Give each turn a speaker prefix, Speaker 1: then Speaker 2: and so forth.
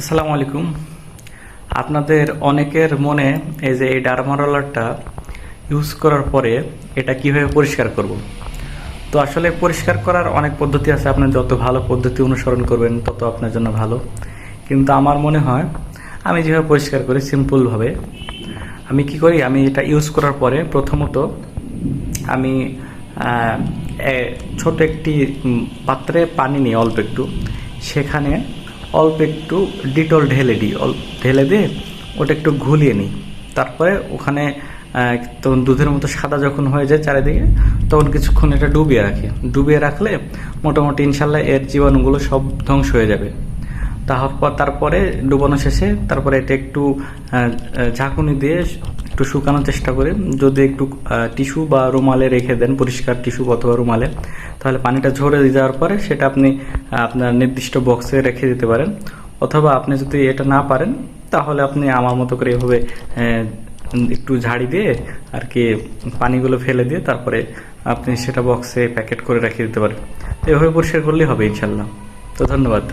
Speaker 1: আসসালামু আলাইকুম। আপনাদের অনেকের মনে এই যে এই ডারমারোলারটা ইউজ করার পরে এটা কীভাবে পরিষ্কার করব? তো আসলে পরিষ্কার করার অনেক পদ্ধতি আছে। আপনি যত ভালো পদ্ধতি অনুসরণ করবেন, তত আপনার জন্য ভালো। কিন্তু আমার মনে হয় আমি যেভাবে পরিষ্কার করি সিম্পলভাবে, আমি কি করি, আমি এটা ইউজ করার পরে প্রথমত আমি ছোট একটি পাত্রে পানি নিই অল্প একটু, সেখানে অল্প একটু ডিটল ঢেলে দিই ঢেলে দিয়ে ওটা একটু ঘুলিয়ে নিই। তারপরে ওখানে তখন দুধের মতো সাদা যখন হয়ে যায় চারিদিকে, তখন কিছুক্ষণ এটা ডুবিয়ে রাখি। ডুবিয়ে রাখলে মোটামুটি ইনশাল্লাহ এর জীবাণুগুলো সব ধ্বংস হয়ে যাবে। তারপর, তারপরে ডুবানো শেষে, তারপরে এটা একটু ঝাঁকুনি দিয়ে একটু শুকানোর চেষ্টা করে। যদি একটু টিস্যু বা রুমালে রেখে দেন, পরিষ্কার টিস্যু অথবা রুমালে, তাহলে পানিটা ঝরে যাওয়ার পরে সেটা আপনি আপনার নির্দিষ্ট বক্সে রেখে দিতে পারেন। অথবা আপনি যদি এটা না পারেন, তাহলে আপনি আমার মতো করে এভাবে একটু ঝাড়ি দিয়ে আর কি পানিগুলো ফেলে দিয়ে তারপরে আপনি সেটা বক্সে প্যাকেট করে রেখে দিতে পারেন। এভাবে পরিষ্কার করলেই হবে ইনশাল্লাহ তো ধন্যবাদ।